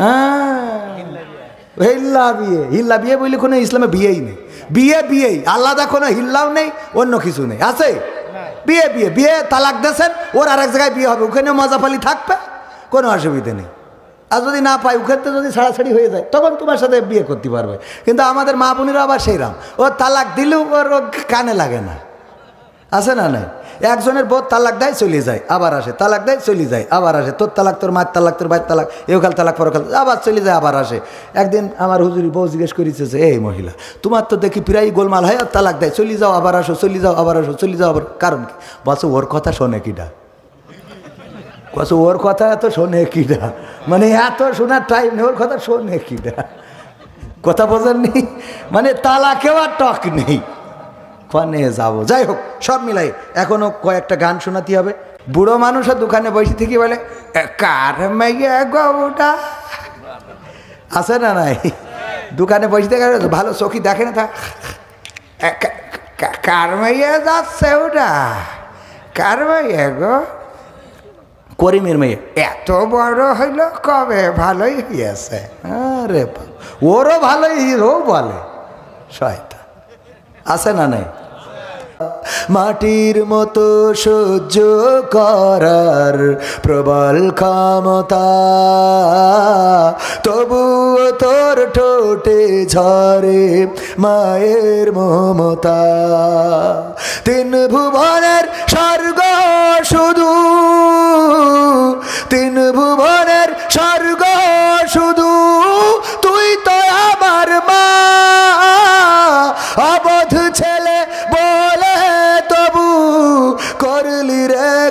হ্যাঁ। হিল্লা বিয়ে। হিল্লা বিয়ে বলে কোনো ইসলামে বিয়েই নেই। বিয়ে, বিয়েই। আলাদা কোনো হিল্লাও নেই, অন্য কিছু নেই। আছে? বিয়ে বিয়ে। বিয়ে তালাক দেশেন ওর আর এক জায়গায় বিয়ে হবে। ওখানে মজাফালি থাকবে, কোনো অসুবিধা নেই। আর যদি না পাই ওখানে যদি ছাড়াছাড়ি হয়ে যায়, তখন তোমার সাথে বিয়ে করতে পারবে। কিন্তু আমাদের মা বোনেরা আবার সেইরাম ও তালাক দিলেও ওর কানে লাগে না। আছে না নাই? একজনের বোধ তালাক দেয়, চলে যায়, আবার আসে। তালাক দেয়, চলে যায়, আবার আসে। তোর তালাক, তোর মায়ের তালাক, তোর ভাইয়ের তালাক এওকাল তালাক পরকাল আবার চলে যায়, আবার আসে। একদিন আমার হুজুরি বউ জিজ্ঞেস করেছে যে, এই মহিলা, তোমার তো দেখি প্রায় গোলমাল হয় আর তালাক দেয়, চলে যাও, আবার আসো, চলে যাও, আবার আসো, চলে যাও, আবার কারণ কি? বলছে, ওর কথা শোনে কিটা কত ওর কথা এত শোনে কিটা মানে এত শোনার টাইম নেই, ওর কথা শোনে কিটা কথা বোঝেননি? মানে তালাকেও আর টক নেই। কনে যাব। যাই হোক সব মিলাই এখনও কয়েকটা গান শোনাতে হবে। বুড়ো মানুষের দোকানে বসে থেকে বলে "এ, কার গৌটা আছে না নাই? দোকানে বসে থেকে ভালো চোখি দেখে না তা? "এ, কা- কা- কার মেয়ে যাচ্ছে ওটা কার মেয়ে গো? করিমের মেয়ে এত বড় হইল কবে? ভালোই হইয়াছে। আরে ওরও ভালোই হিরো বলে শয়তা আছে না নাই? মাটির মতো সহ্য করার প্রবল ক্ষমতা। তবুও তোর ঠোঁটে ঝরে মায়ের মমতা। তিন ভুবনের স্বর্গ শুধু, তিন ভুবনের স্বর্গ শুধু, তুই তো আমার মা।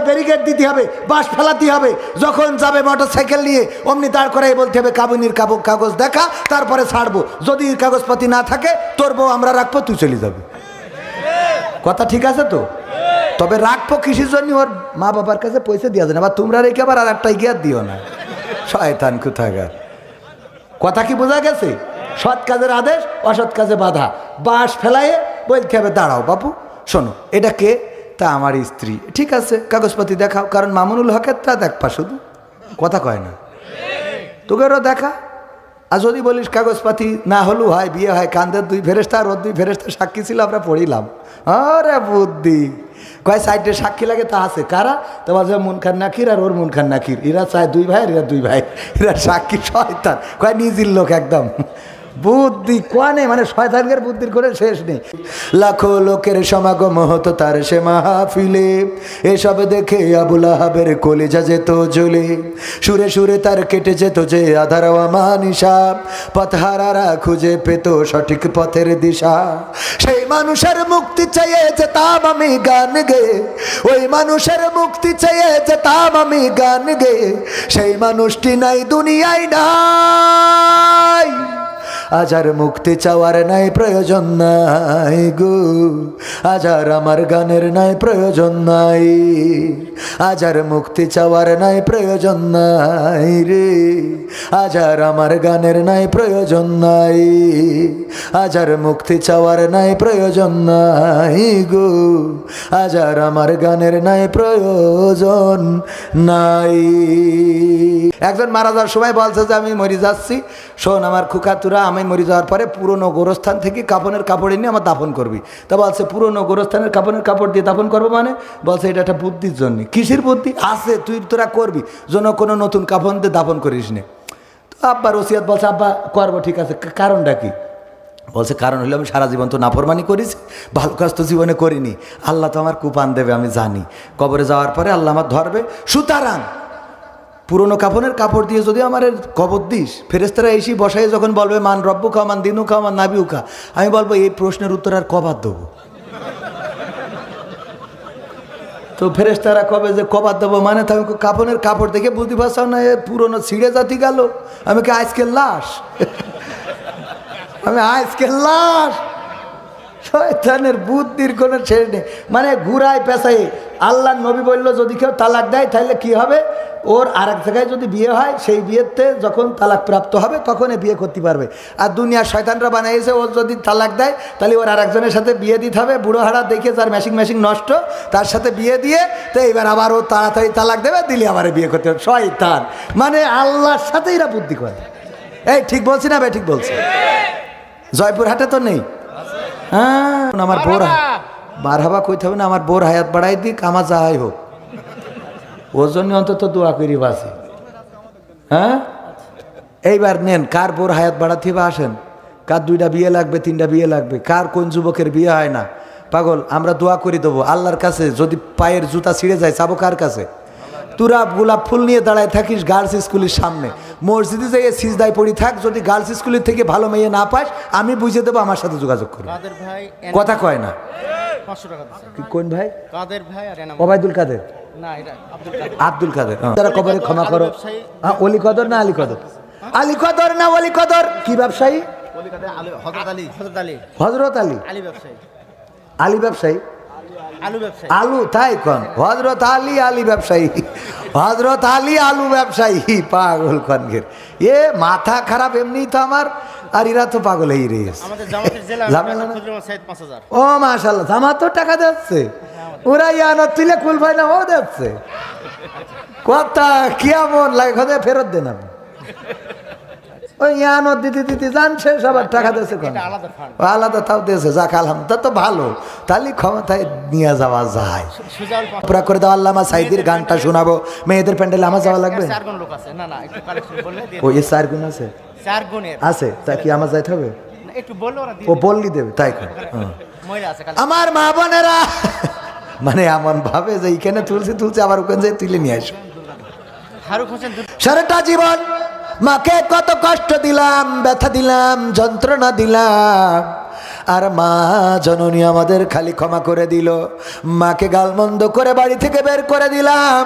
রাস্তায় ব্যারিকেড দিতে হবে বাস ফেলাতে হবে। যখন যাবে মোটর সাইকেল নিয়ে, অমনি দাঁড় করাই বলতে হবে, কাবুনির কাব- কাগজ দেখা, তারপরে ছাড়বো। যদি কাগজপাতি না থাকে, তোর বউ আমরা রাখব, তুই চলে যাবে। কথা ঠিক আছে তো? তবে রাখব কিসের জন্য? ওর মা বাবার কাছে পয়সা দিয়ে দেন আবার তোমরা রেখে আবার আর একটাই গিয়ে দিও না। শয়তান কোথাকার। কথা কি বোঝা গেছে? সৎ কাজের আদেশ, অসৎ কাজে বাধা। বাঁশ ফেলাইয়ে বলতে হবে, দাঁড়াও বাপু, শোনো, এটা কে? তা আমার স্ত্রী। ঠিক আছে, কাগজপাতি দেখাও, কারণ মামুনুল হকের তা দেখবা শুধু। কথা কয় না। তোকেরও দেখা। আর যদি বলিস কাগজপাতি না হলেও হয়, বিয়ে হয়, কান্দের দুই ফেরেস্তা ওর দুই ফেরেস্তা সাক্ষী ছিল, আমরা পড়িলাম। আরে বুদ্ধি। কয় সাইডে সাক্ষী লাগে তা আছে। কারা? তো বলছে মুন খান নাকির আর ওর মুন খান নাকির। এরা চায় দুই ভাই এরা দুই ভাই। এরা সাক্ষী শয়তান। কয় নিজের লোক একদম। বুদ্ধি কোয়ানে? মানে শয়তানদের বুদ্ধির করে শেষ নেই। লাখো লোকের সমাগম হতো তার সে মাহফিলে। এসব দেখে আবুল আহাবের কলেজা যেত জ্বলে। সুরে সুরে তার কেটে যেত যে আধার মানিসা। পথহারারা খুঁজে পেত সঠিক পথের দিশা। সেই মানুষের মুক্তি চেয়ে যেতাম আমি গান গে। ওই মানুষের মুক্তি চেয়ে যেতাম আমি গান গে। সেই মানুষটি নাই, দুনিয়ায় নাই। আজ আর মুক্তি চাওয়ার নাই প্রয়োজন নাই গো। আজ আর আমার গানের নাই প্রয়োজন নাই। আজ আর মুক্তি চাওয়ার নাই প্রয়োজন নাই রে। আজ আর আমার গানের নাই প্রয়োজন নাই। আজ আর মুক্তি চাওয়ার নাই প্রয়োজন নাই গো। আজ আর আমার গানের নাই প্রয়োজন নাই। একজন মারা যাওয়ার সময় বলছে যে, আমি মরে যাচ্ছি। শোন আমার খুকাতুরা আমি মরে যাওয়ার পরে পুরনো গোরস্থান থেকে কাপনের কাপড় এনে আমার দাফন করবি। তা বলছে, পুরনো গোরস্থানের কাপনের কাপড় দিয়ে দাফন করব মানে? বলছে, এটা একটা বুদ্ধির জন্য। কিসের বুদ্ধি? আছে, তুই তোরা করবি, যেন কোনো নতুন কাপন দিয়ে দাফন করিস নে। তো আব্বা রসিয়াত বলছে, আব্বা, করব, ঠিক আছে। কারণটা কি? বলছে, কারণ হলো আমি সারা জীবন তো নাফরমানি করেছি ভালো কাজ তো জীবনে করিনি। আল্লাহ তো আমার কুপান দেবে, আমি জানি। কবরে যাওয়ার পরে আল্লাহ আমার ধরবে, সুতরাং পুরনো কাপড়ের কাপড় দিয়ে যদি আমার কবর দিস ফেরেস্তারা এসে বসাই যখন বলবে, মান রব্বু খা মান দিনু খা মান নাবিউ খা আমি বলব, এই প্রশ্নের উত্তর আর কবার দেবো। তো ফেরেস্তারা কবে যে কবার দেবো মানে তো আমি কাপড়ের কাপড় দেখে বুঝতে পারছাও না, এ পুরনো ছিঁড়ে জাতি গেল। আমি কি আজকে লাশ? আমি আজকে লাশ। শয়তানের বুদ্ধির কোনো ছেড়ে নেই মানে ঘুরায় পেশাই আল্লাহ নবী বলল, যদি কেউ তালাক দেয়, তাহলে কি হবে? ওর আর এক জায়গায় যদি বিয়ে হয়, সেই বিয়েতে যখন তালাক প্রাপ্ত হবে তখন এ বিয়ে করতে পারবে। আর দুনিয়ার শয়তানরা বানাইছে ও যদি তালাক দেয়, তাহলে ওর আরেকজনের সাথে বিয়ে দিতে হবে। বুড়ো হাড়া দেখে যার ম্যাশিং ম্যাশিং নষ্ট, তার সাথে বিয়ে দিয়ে, তো এবার আবার ও তাড়াতাড়ি তালাক দেবে, দিলে আবার বিয়ে করতে হবে। শয়তান। মানে আল্লাহর সাথেই এরা বুদ্ধি করে। এই, ঠিক বলছি না ভাই ঠিক বলছি। জয়পুরহাটে তো নেই। হ্যাঁ আমার বোর বারহাবা কইতে হবে না আমার বোর হায়াত বাড়াই দিক আমার যাহাই হোক। ওর জন্য অন্তত দোয়া করি বাসি। হ্যাঁ? এইবার নেন কার বোর হায়াত বাড়াতে বা আসেন। কার দুইটা বিয়ে লাগবে তিনটা বিয়ে লাগবে কার কোন যুবকের বিয়ে হয় না। পাগল আমরা দোয়া করে দেবো আল্লাহর কাছে যদি পায়ের জুতা ছিঁড়ে যায় যাব কার কাছে? তুরা গোলাপ ফুল নিয়ে দাঁড়ায় থাকিস গার্লস স্কুলের সামনে। মসজিদে যেয়ে সিজদায় পড়ি থাক যদি গার্লস স্কুলের থেকে ভালো মেয়ে না পাস আমি বুঝে দেবো আমার সাথে যোগাযোগ ভাই কথা কয় না। কোন ভাই? কাদের ভাই ওবায়দুল কাদের? আব্দুল কাদের। তারা কবরে ক্ষমা করো। হ্যাঁ অলি কদর না আলী কদর? আলী কদর না অলি কদর? কি ব্যবসায়ী? হজরত আলী হজরত আলী। হজরত আলী। আলী ব্যবসায়ী। আলী ব্যবসায়ী? আলু তাই কন? হজরত আলী আলী ব্যবসায়ী। হজরত আলী আলু ব্যবসায়ী পাগল কনগের এ মাথা খারাপ এমনি তো আমার আর এরা তো পাগল এই রে ও মাশাল্লাহ আমার তো টাকা দিচ্ছে। ওরা ইয়ানো তুলে কুল ভাই না ও দিচ্ছে। কথা কেমন লাগে খোঁজে ফেরত দেন আপনি। ওই ইয়ানো দিতে দিতে জানছে সবার টাকা দিয়েছে আলাদা তাও দিয়েছে যাক আলহাম তা ভালো। তাহলে ক্ষমতায় নিয়ে যাওয়া যায়। পুরা করে দাও আল্লামা সাইদির গানটা শোনাবো। মেয়েদের প্যান্ডেলে আমার যাওয়া লাগবে? আছে। চার গুণ তা কি আমার যাইতে হবে? ও বললি দেবে তাই আমার মা বোনেরা। মানে এমন ভাবে যে এইখানে তুলছি তুলছি আবার ওখানে তুলে নিয়ে আসো। সারাটা জীবন মাকে কত কষ্ট দিলাম ব্যথা দিলাম যন্ত্রণা দিলাম। আর মা জননী আমাদের খালি ক্ষমা করে দিল। মাকে গালমন্দ করে বাড়ি থেকে বের করে দিলাম।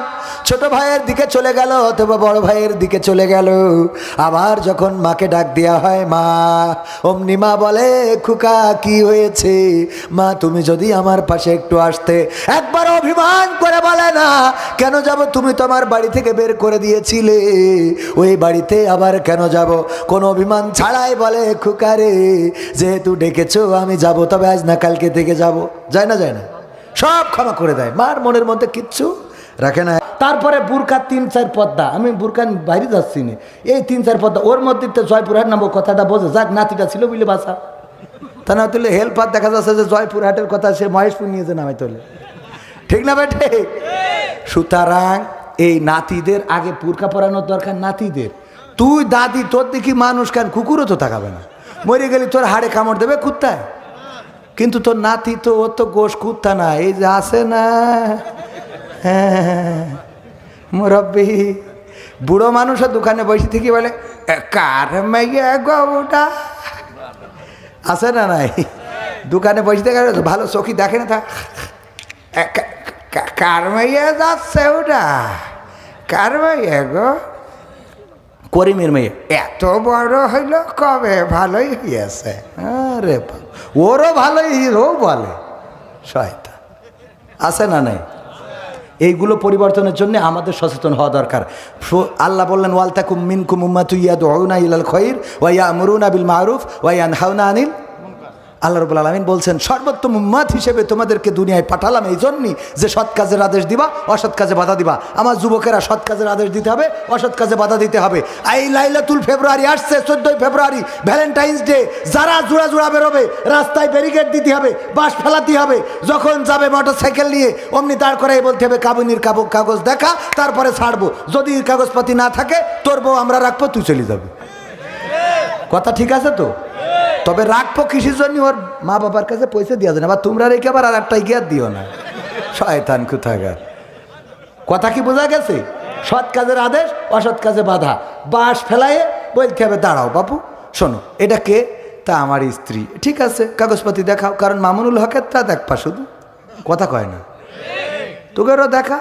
ছোট ভাইয়ের দিকে চলে গেল, অথবা বড় ভাইয়ের দিকে চলে গেল। আবার যখন মাকে ডাক দেওয়া হয়, মা, অমনি মা বলে, খুকা, কি হয়েছে? মা, তুমি যদি আমার পাশে একটু আসতে, একবার অভিমান করে বলে না, কেন যাব? তুমি তোমার বাড়ি থেকে বের করে দিয়েছিলে। ওই বাড়িতে আবার কেন যাব? কোনো অভিমান ছাড়াই বলে খুকারে যেহেতু ডেকেছো আমি যাব, তবে আজ না কালকে থেকে যাব। যায় না যায় না। সব ক্ষমা করে দেয়। মার মনের মধ্যে কিচ্ছু রাখে না। তারপরে বুরকার তিন, চার পদ্মা। আমি বুরকান বাইরে যাচ্ছি না। এই তিন, চার পদ্মা, ওর মধ্যে তো জয়পুরহাট নামো কথাটা বোঝে। যাক, নাতিটা ছিল বুঝলে বাসা তা না তুলে হেল্পার দেখা যাচ্ছে যে জয়পুরহাটের কথা সে মহেশপুর নিয়েছে নামে তোলে ঠিক না বেটে সুতরাং এই নাতিদের আগে পুরকা পরানোর দরকার নাতিদের। তুই দাদি, তোর দেখি মানুষ কেন? কুকুরও তো তাকাবে না। মরে গেলে তোর হাড়ে কামড় দেবে কুত্তায়। কিন্তু তোর নাতি তো ও তো গোশ কুত্তা না এই যে আসে না। হ্যাঁ মুরব্বী বুড়ো মানুষের দোকানে বসে থেকে বলে "এ, কার গৌটা আছে না নাই? দোকানে বসে থেকে ভালো চোখি দেখে না তা। এ, কা- কা- কার মাইয়া যাচ্ছে ওটা কার মাইয়া গো? করিমের মেয়ে। এত বড় হইল কবে? ভালোই হইয়াছে। আরে ওরও ভালোই হিরো বলে। শয়তা আছে না নাই? এইগুলো পরিবর্তনের জন্য আমাদের সচেতন হওয়া দরকার। আল্লাহ বললেন ওয়ালতাকুম মিনকুম উম্মাতু ইয়াদউনা ইলাল খৈর ওয়া মরুন বিল মারুফ ওয়া হাউনা আনিল আল্লাহ রবুল আলমিন বলছেন, সর্বোত্তম উম্মাদ হিসেবে তোমাদেরকে দুনিয়ায় পাঠালাম এই জন্যই যে সৎ কাজের আদেশ দিবা, অসৎ কাজে বাধা দিবা। আমার যুবকেরা সৎ কাজের আদেশ দিতে হবে, অসৎ কাজে বাধা দিতে হবে। এই লাইলাতুল ফেব্রুয়ারি আসছে, চোদ্দই ফেব্রুয়ারি, ভ্যালেন্টাইন্স ডে। যারা জোড়া জোড়া বেরোবে, রাস্তায় ব্যারিকেড দিতে হবে, বাস ফেলাতে হবে। যখন যাবে মোটর সাইকেল নিয়ে, অমনি দাঁড় করে বলতে হবে, কাবুনির কাবু, কাগজ দেখা, তারপরে ছাড়বো। যদি কাগজপাতি না থাকে, তোর বউ, আমরা রাখব, তুই চলে যাবে। কথা ঠিক আছে তো? তবে রাখব কৃষির জন্য ওর মা বাবার কাছে পয়সা দিয়া দেন, আবার তোমরা রেখে আবার আর একটা গিয়ার দিও না। শয়তান কোথাকার। কথা কি বোঝা গেছে? সৎ কাজের আদেশ, অসৎ কাজে বাধা। বাস ফেলাইয়ে বলতে হবে, দাঁড়াও বাপু, শোনো, এটা কে? তা আমার স্ত্রী। ঠিক আছে, কাগজপাতি দেখাও, কারণ মামুনুল হকের তা দেখবা শুধু। কথা কয় না। তোকেরও দেখা।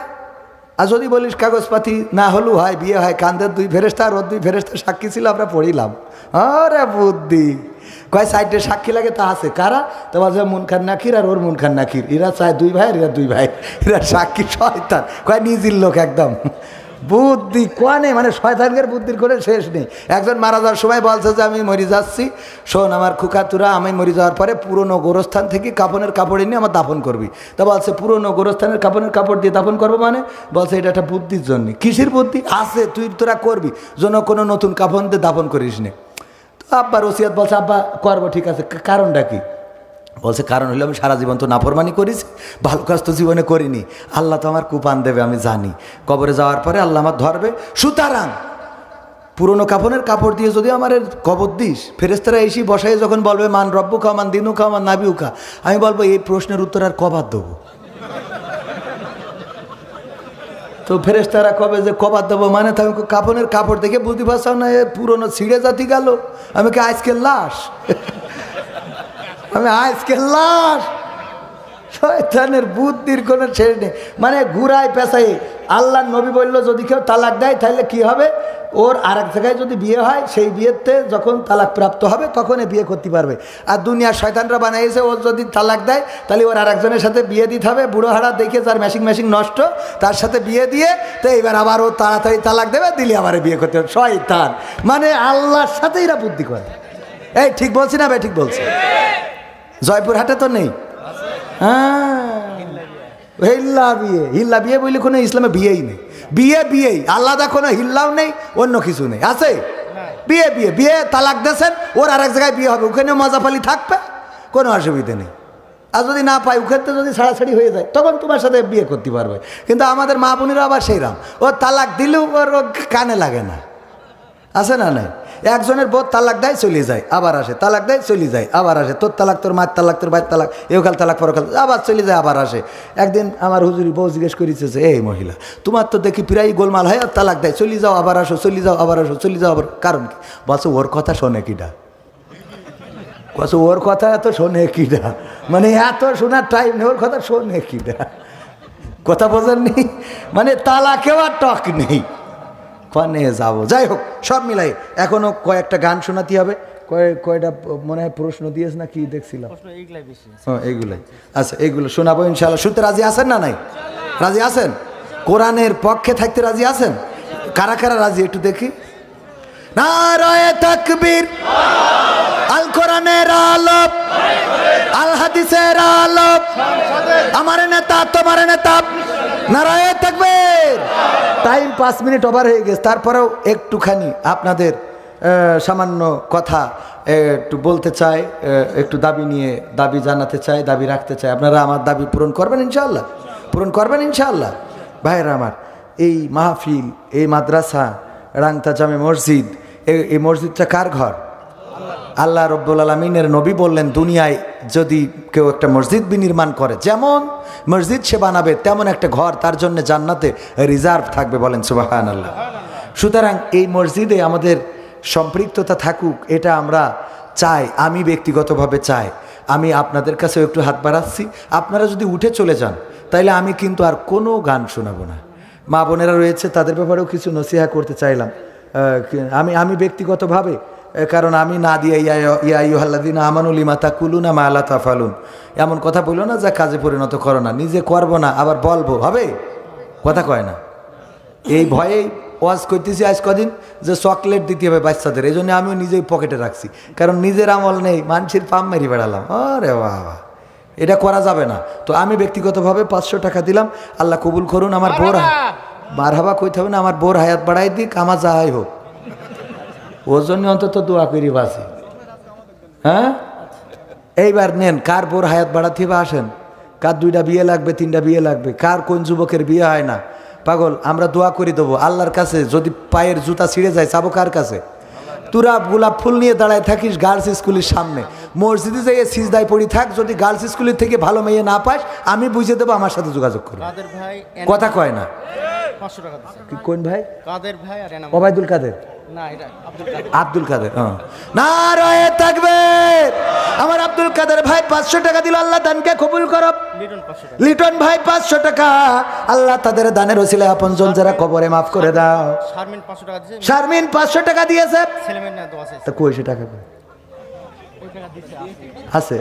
আর যদি বলিস কাগজপাতি না হলেও হয়, বিয়ে হয়, কান্দের দুই ফেরেস্তা আর ওর দুই ফেরেস্তা সাক্ষী ছিল, আমরা পড়িলাম। আরে বুদ্ধি। কয় সাইডে সাক্ষী লাগে তা আছে। কারা? তো বলছে মুন খান নাকির আর ওর মুন খান নাকির। এরা চায় দুই ভাই এরা দুই ভাই। এরা সাক্ষী শয়তান। কয় নিজের লোক একদম। বুদ্ধি কোয়ানে? মানে শয়তানদের বুদ্ধির করে শেষ নেই। একজন মারা যাওয়ার সময় বলছে যে, আমি মরে যাচ্ছি। শোন, আমার খুকাতুরা, আমি মরে যাওয়ার পরে পুরনো গোরস্থান থেকে কাপনের কাপড় এনে আমার দাফন করবি। তা বলছে, পুরনো গোরস্থানের কাপনের কাপড় দিয়ে দাফন করব মানে? বলছে, এটা একটা বুদ্ধির জন্য। কিসের বুদ্ধি? আছে, তুই তোরা করবি। যেন কোনো নতুন কাপন দিয়ে দাফন করিস নে। তো আব্বার ওসিয়াত বলছে, আব্বা, করব, ঠিক আছে। কারণটা কি? বলছে, কারণ হলো আমি সারা জীবন তো নাফরমানি করেছি, ভালো কাজ তো জীবনে করিনি। আল্লাহ তো আমার কুপান দেবে, আমি জানি। কবরে যাওয়ার পরে আল্লাহ আমার ধরবে সুতরাং পুরনো কাপড়ের কাপড় দিয়ে যদি আমার কবর দিস ফেরেস্তারা এসে বসাই যখন বলবে, মান রব্বু খা মান দিনু খা মান নাবিউ খা আমি বলব, এই প্রশ্নের উত্তর আর কবার দেবো? তো ফেরেস্তারা কবে যে কবার দেবো মানে তখন কাপনের কাপড় দেখে বুঝতে পারছ না এ পুরনো ছিঁড়ে জাতি গেল। আমি কি আজকের লাশ? আমি আজকে লাশ। শয়তানের বুদ্ধির কোনো ছেড়ে নেই। মানে ঘুরায় পেশাই আল্লাহ নবী বলল, যদি কেউ তালাক দেয়, তাহলে কি হবে? ওর আর এক জায়গায় যদি বিয়ে হয়, সেই বিয়েতে যখন তালাক প্রাপ্ত হবে, তখন এ বিয়ে করতে পারবে। আর দুনিয়ার শয়তানরা বানাইছে ওর যদি তালাক দেয়, তাহলে ওর আর একজনের সাথে বিয়ে দিতে হবে। বুড়ো হাড়া দেখে যার ম্যাশিং ম্যাশিং নষ্ট, তার সাথে বিয়ে দিয়ে, তো এইবার আবার ও তাড়াতাড়ি তালাক দেবে, দিলে আবার বিয়ে করতে হবে। শয়তান। মানে আল্লাহর সাথে এরা বুদ্ধি করে। এই, ঠিক বলছি না ভাই ঠিক বলছি। জয়পুরহাটে তো নেই। হ্যাঁ। হিল্লা বিয়ে। হিল্লা বিয়ে বললে কোনো ইসলামে বিয়েই নেই। বিয়ে বিয়েই। আলাদা কোনো হিল্লাও নেই, অন্য কিছু নেই। আছে? বিয়ে বিয়ে। বিয়ে তালাক দেশেন ওর আরেক জায়গায় বিয়ে হবে। ওখানে মজাফালি থাকবে, কোনো অসুবিধা নেই। আর যদি না পাই ওখানে যদি ছাড়াছাড়ি হয়ে যায়, তখন তোমার সাথে বিয়ে করতে পারবে। কিন্তু আমাদের মা বোনেরা আবার সেইরাম ও তালাক দিলেও ওর কানে লাগে না। আছে না নাই? একজনের বোধ তালাক দেয়, চলে যায়, আবার আসে। তালাক দেয়, চলে যায়, আবার আসে। তোর তালাক, তোর মায়ের তালাক, তোর ভাইয়ের তালাক এওকাল তালাক পরকাল আবার চলে যায়, আবার আসে। একদিন আমার হুজুরি বউ জিজ্ঞেস করেছে যে, এই মহিলা, তোমার তো দেখি প্রায় গোলমাল হয় আর তালাক দেয়, চলে যাও, আবার আসো, চলে যাও, আবার আসো, চলে যাও, আবার কারণ কি? বলছে, ওর কথা শোনে কিটা বলছে, ওর কথা এত শোনে কিটা মানে এত শোনার টাইম নেই, ওর কথা শোনে কিটা কথা বোঝেননি? মানে তালাকেও আর টক নেই। কনে যাব। যাই হোক সব মিলাই এখনও কয়েকটা গান শোনাতে হবে। কয় কয়টা মনে হয় প্রশ্ন দিয়েছ না কি দেখছিলাম হ্যাঁ এইগুলাই। আচ্ছা এইগুলো শোনাবো ইনশাল্লাহ শুনতে রাজি আছেন না নাই? রাজি আছেন? কোরআনের পক্ষে থাকতে রাজি আছেন? কারা কারা রাজি একটু দেখি। না রয়ে তাকবীর। আল কোরআনের আলোপ আল হাদিসের আলোপ আমার নেতা, তোমার নেতা। নারায় থাকবে টাইম পাঁচ মিনিট ওভার হয়ে গেছে। তারপরেও একটুখানি আপনাদের সামান্য কথা একটু বলতে চাই একটু দাবি নিয়ে, দাবি জানাতে চাই, দাবি রাখতে চাই। আপনারা আমার দাবি পূরণ করবেন ইনশাআল্লাহ? পূরণ করবেন ইনশাআল্লাহ? ভাইয়েরা আমার, এই মাহফিল, এই মাদ্রাসা, রাংতা জামে মসজিদ এই মসজিদটা কার ঘর? আল্লাহ রব্বুল আলমিনের নবী বললেন, দুনিয়ায় যদি কেউ একটা মসজিদ বিনির্মাণ করে, যেমন মসজিদ সে বানাবে, তেমন একটা ঘর, তার জন্য জান্নাতে রিজার্ভ থাকবে। বলেন সুবাহান আল্লাহ সুতরাং এই মসজিদে আমাদের সম্পৃক্ততা থাকুক, এটা আমরা চাই, আমি ব্যক্তিগতভাবে চাই। আমি আপনাদের কাছেও একটু হাত বাড়াচ্ছি। আপনারা যদি উঠে চলে যান, তাইলে আমি কিন্তু আর কোনো গান শোনাবো না। মা বোনেরা রয়েছে, তাদের ব্যাপারেও কিছু নসিহা করতে চাইলাম। আমি আমি ব্যক্তিগতভাবে কারণ আমি না দিয়ে ইয়াইহাল্লাদিন আমানুলিমা তা কুলুনা মা আল্লাহ তাফালুন। এমন কথা বলল না যা কাজে পরিণত করো না নিজে করব না আবার বলব হবে? কথা কয় না। এই ভয়েই ওয়াজ করতেছি আজ কদিন যে চকলেট দিতে হবে বাচ্চাদের এই জন্য আমিও নিজেই পকেটে রাখছি। কারণ নিজের আমল নেই মানুষের পাম মেরি বেড়ালাম। আরে বাবা এটা করা যাবে না। তো আমি ব্যক্তিগতভাবে পাঁচশো টাকা দিলাম আল্লাহ কবুল করুন আমার বোর বার হাবা কইতে হবে না আমার বোর হায়াত বাড়াই দিক আমার যাহাই হোক। ওর জন্য অন্তত দোয়া করি বাসি। হ্যাঁ? এইবার নেন কার বোর হায়াত বাড়াতে আসেন? কার দুইটা বিয়ে লাগবে তিনটা বিয়ে লাগবে? কার কোন যুবকের বিয়ে হয় না? পাগল আমরা দোয়া করে দেবো। আল্লাহর কাছে যদি পায়ের জুতা ছিঁড়ে যায় চাবো কার কাছে? তুরা গোলাপ ফুল নিয়ে দাঁড়ায় থাকিস গার্লস স্কুলের সামনে। মসজিদে যেয়ে সিজদায় পড়ি থাক যদি গার্লস স্কুলের থেকে ভালো মেয়ে না পাস আমি বুঝে দেবো আমার সাথে যোগাযোগ ভাই কথা কয় না। কোন ভাই? কাদের ভাই আর ওবায়দুল কাদের। আব্দুল কাদের। হ্যাঁ। না রয়ে থাকবে আমার আব্দুল কাদের ভাই পাঁচশো টাকা দিল আল্লাহ দানকে কবুল করো। লিটন ভাই পাঁচশো টাকা আল্লাহ তাদের দানের ওসিলে আপন জন যারা কবরে মাফ করে দাও। শারমিন পাঁচশো টাকা দিয়েছে। তা কইছে টাকা আছে।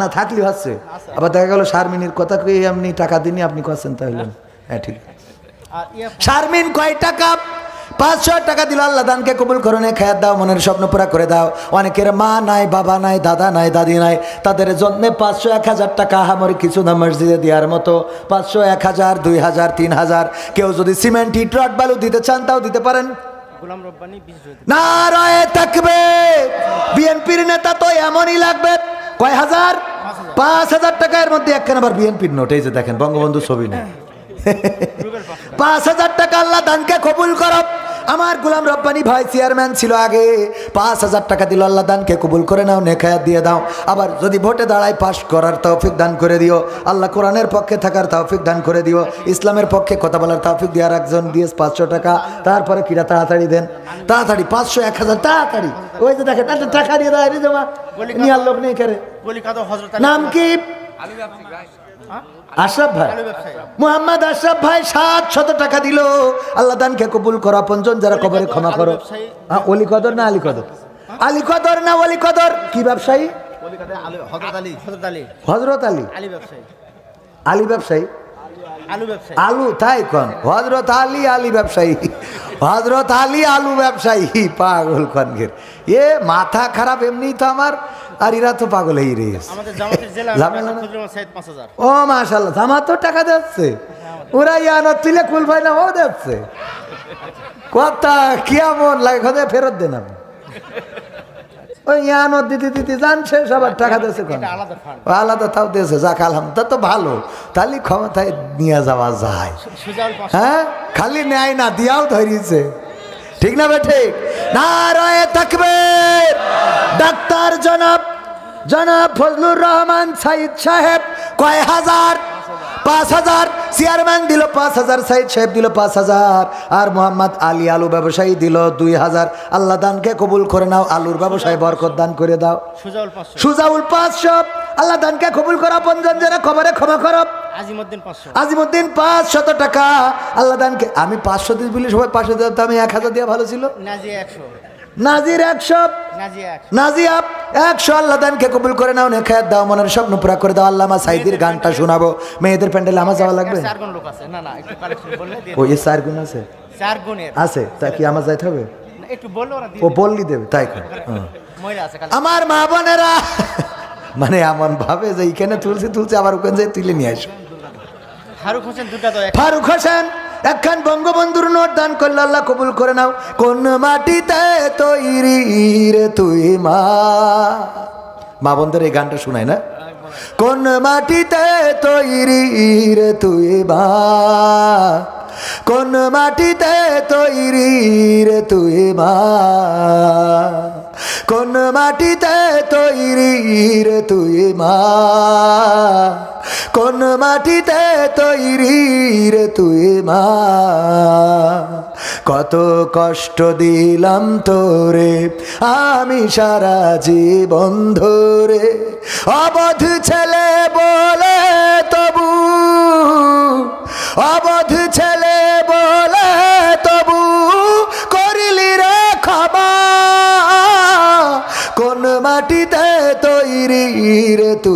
না থাকলেও আছে। আবার দেখা গেল শারমিনীর কথা কই আপনি টাকা দিনই আপনি করছেন তাহলে। হ্যাঁ ঠিক ইয়ে শারমিন কয় টাকা? পাঁচশো টাকা দিল আল্লাহ দানকে কবুল করনে খেয়ার দাও মনের স্বপ্ন পুরা করে দাও। অনেকের মা নাই বাবা নাই দাদা নাই দাদি নাই। তাদের জন্মে পাঁচশো এক হাজার টাকা আমার কিছু না মসজিদে দেওয়ার মতো। পাঁচশো এক হাজার দুই হাজার তিন হাজার। কেউ যদি সিমেন্ট ইট রড বালু দিতে চান তাও দিতে পারেন। গোলাম রব্বানি নারায় থাকবে বিএনপির নেতা তো এমনই লাগবে। কয় হাজার? পাঁচ হাজার। টাকার মধ্যে একখান আবার বিএনপির নোট এই যে দেখেন বঙ্গবন্ধু ছবি নেই। পাঁচ হাজার। টাকা আল্লাহ দানকে কবুল করো আমার গোলাম রব্বানি ভাই চেয়ারম্যান ছিল আগে। পাঁচ হাজার টাকা দিল আল্লাহ দানকে কবুল করে নাও নেখায়াত দিয়ে দাও। আবার যদি ভোটে দাঁড়ায় পাশ করার তৌফিক দান করে দিও। আল্লাহ কোরআনের পক্ষে থাকার তৌফিক দান করে দিও। ইসলামের পক্ষে কথা বলার তৌফিক দেওয়ার একজন দিয়ে পাঁচশো টাকা। তারপরে কিরা তাড়াতাড়ি দেন? তাড়াতাড়ি পাঁচশো এক হাজার তাড়াতাড়ি। ওই যে দেখে একটা টাকা দিয়ে দেয় রে জমা নিয়ে লোক নেই করে নাম কি? আশরাফ ভাই। মোহাম্মদ আশরাফ ভাই সাত শত টাকা দিল। আল্লাহ দানকে কবুল করো আপনজন যারা কবরে ক্ষমা করো। হ্যাঁ, অলি কদর না আলী কদর? আলী কদর না অলি কদর? কি ব্যবসায়ী? হজরত আলী আলী। ব্যবসায়ী। আলী ব্যবসায়ী? আলু ব্যবসায়ী। আলু তাই কন? হজরত আলী আলী ব্যবসায়ী। হজরত আলী আলু ব্যবসায়ী। পাগল কনগের। এ মাথা খারাপ এমনি তো আমার। আর এরা তো পাগল হাজার। ও মাশাল্লাহ আমার তো টাকা দিচ্ছে। ওরা ইয়ানো তুলে কুল ভাই না ও দিচ্ছে। কথা কেমন লাগে খোদে ফেরত দেন ওই ইয়ানো দিতে দিতে টাকা আলাদা তাও দিয়েছে যাক আলহাম তা তো ভালো। তাহলে ক্ষমতায় নিয়ে যাওয়া যায়। হ্যাঁ? খালি নেয় না দিয়াও ধরিয়েছে ঠিক না বে ঠিক? না রয়ে থাকবে ডাক্তার জনাব জনাব ফজলুর রহমান সাইদ সাহেব কয় হাজার? পাঁচ হাজার চেয়ারম্যান দিল পাঁচ হাজার সাইদ সাহেব দিল পাঁচ হাজার আর মোহাম্মদ আলী আলু ব্যবসায়ী দিল দুই হাজার। আল্লাহ দানকে কবুল করে নাও আলুর ব্যবসায় বরকত দান করে দাও। সুজাউল পাঁচশো। আল্লাহ দানকে কবুল করা পঞ্জন যারা খবরে ক্ষমা করো। আজিমুদ্দিন পাঁচশো। আজিমুদ্দিন পাঁচশত টাকা আল্লাহ দানকে আমি পাঁচশো দিন বলি সবাই পাঁচশো দিতাম আমি এক হাজার দেওয়া ভালো ছিল? নাজির একশো। নাজির একশো। নাজিয়া একশো আল্লাহ দানকে কবুল করে নাও নেখায়াত দাও মনের স্বপ্ন পুরা করে দাও। আল্লাহ আমার সাইদির গানটা শোনাবো। মেয়েদের প্যান্ডেলে আমার যাওয়া লাগবে? চার গুণ আছে। না না একটু কালেকশন বললে দিয়ে ও এ চার গুণ আছে? আছে তা কি আমার যাইতে হবে? একটু বললে ও বললি দেবে তাই আমার মা বোনেরা মানে এমন ভাবে যে এইখানে তুলছি তুলছি আবার ওখানে তুলে নিয়ে আসো। ফারুক হোসেন ফারুক হোসেন একখান বঙ্গবন্ধুর নোট দান করলে আল্লাহ কবুল করে নাও। কোন মাটিতে তৈরি রে তুই মা? মা বন্ধুর এই গানটা শোনায় না? কোন মাটিতে তৈরি রে তুই মা? কোন মাটিতে তৈরি রে তুই মা? কোন মাটিতে তৈরি রে তুই মা? কোন মাটিতে তৈরি রে তুই মা? কত কষ্ট দিলাম তোরে, আমি সারা জীবন ধরে। অবধ ছেলে বলে তবু, অবধ ছেলে বলে তবু, করিলি রে ক্ষমা। কোন মাটিতে তৈরি রে তুই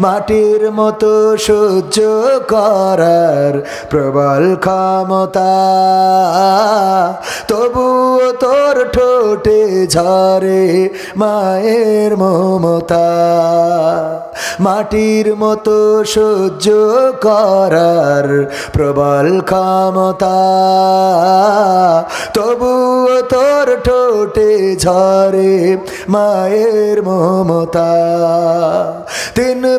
মাটির মতো সহ্য করার প্রবল ক্ষমতা। তবুও তোর ঠোঁটে ঝরে মায়ের মমতা। মাটির মতো সহ্য করার প্রবল ক্ষমতা। তবুও তোর ঠোঁটে ঝরে মায়ের মমতা। তিন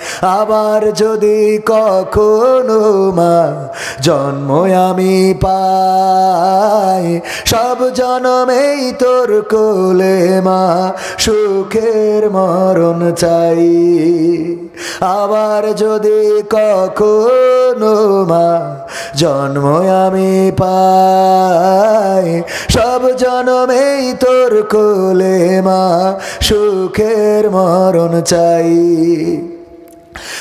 আবার যদি কখনো মা জন্ম আমি পাই, সব জনমেই তোর কোলে মা সুখের মরণ চাই। আবার যদি কখনো মা জন্ম আমি পাই, সব জনমেই তোর কোলে মা সুখের মরণ চাই।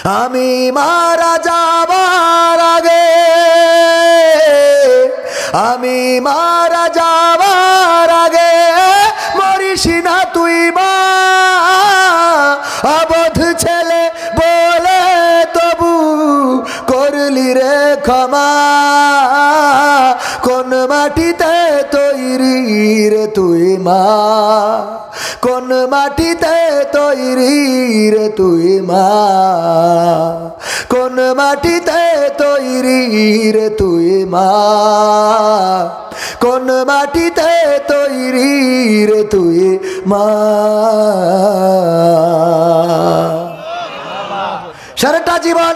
আমি মারা যাবার আগে, আমি মারা যাবার আগে, মরিস না তুই মা অবধ ছেলে বলে তবু করলি রে ক্ষমা। কোন মাটিতে তৈরি রে তুই মা? কোন মাটিতে তৈরি রে তুই মা? কোন মাটিতে তৈরি রে তুই মা? কোন মাটিতে তৈরি রে তুই মা? সারাটা জীবন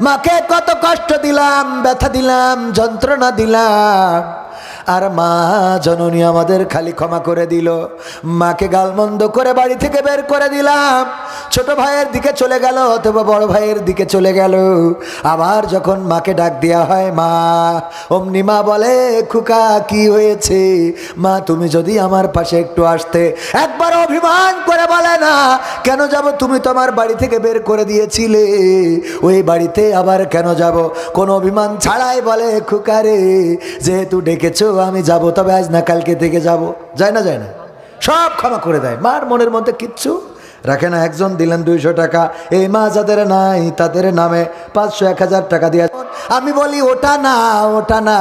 মাকে কত কষ্ট দিলাম, ব্যথা দিলাম, যন্ত্রণা দিলাম। আর মা জননী আমাদের খালি ক্ষমা করে দিল। মাকে গালমন্দ করে বাড়ি থেকে বের করে দিলাম। ছোট ভাইয়ের দিকে চলে গেল, অথবা বড় ভাইয়ের দিকে চলে গেল। আবার যখন মাকে ডাক দেওয়া হয়, মা, অমনি মা বলে, খুকা, কি হয়েছে? মা, তুমি যদি আমার পাশে একটু আসতে একবার অভিমান করে বলে না, কেন যাব তুমি তোমার বাড়ি থেকে বের করে দিয়েছিলে? ওই বাড়িতে আবার কেন যাব? কোনো অভিমান ছাড়াই বলে খুকারে যেহেতু ডেকেছো আমি যাব, তবে আজ না, কালকে থেকে যাব। যায় না যায় না। সব ক্ষমা করে দেয়। মার মনের মধ্যে কিচ্ছু রাখে না, একজন দিলেন দুইশো টাকা। এই মা যাদের নাই, তাদের নামে পাঁচশো, এক হাজার টাকা দিয়ে আমি বলি, ওটা না ওটা না,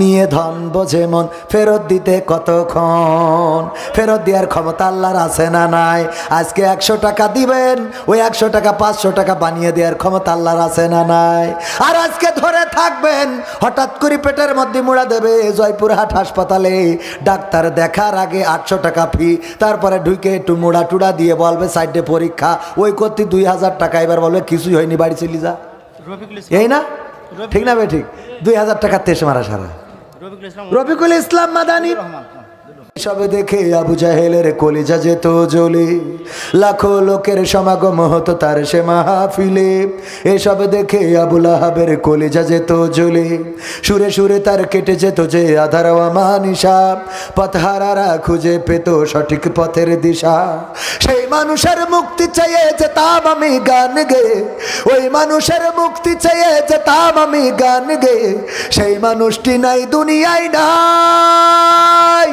নিয়ে ধন বোঝে মন, ফেরত দিতে কতক্ষণ? ফেরত দেওয়ার ক্ষমতা আল্লাহর আছে না নাই? আজকে একশো টাকা দিবেন, ওই একশো টাকা, পাঁচশো টাকা বানিয়ে দেওয়ার ক্ষমতা আল্লাহর আছে না নাই? আর আজকে ধরে থাকবেন, হঠাৎ করে পেটের মধ্যে মুড়া দেবে, জয়পুরহাট হাসপাতালে। ডাক্তার দেখার আগে আটশো টাকা ফি, তারপরে ঢুকে একটু মুড়া টুড়া দিয়ে বলবে সাইডে পরীক্ষা ওই করতে দুই হাজার টাকা এবার বলবে কিছুই হয়নি বাড়ি চলি যা। এই না? ঠিক না বে ঠিক। দুই হাজার টাকা তেসে মারা সারা। রফিকুল ইসলাম রফিকুল ইসলাম মাদানি রহমান। সবে দেখে আবু জাহেলের কলিজা যেত জ্বলে। লাখো লোকের সমাগম হতো তার সে মাহফিলে। এসব দেখে আবুল আহাবের কলিজা যেত জ্বলে। সুরে সুরে তার কেটে যেত যে আধার মানিসা। পথহারারা খুঁজে পেত সঠিক পথের দিশা। সেই মানুষের মুক্তি চেয়ে যেতাম আমি গান গে। ওই মানুষের মুক্তি চেয়ে যেতাম আমি গান গে। সেই মানুষটি নাই, দুনিয়ায় নাই।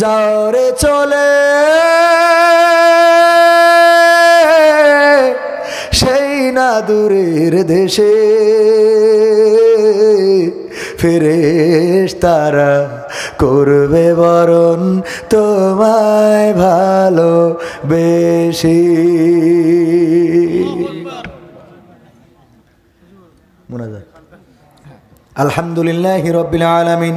যাওরে চলে, সেই না দূরের দেশে ফেরেশ তারা করবে বরণ তোমায় ভালো বেশি মোনাজাত আলহামদুলিল্লাহ রবিল আলমিন।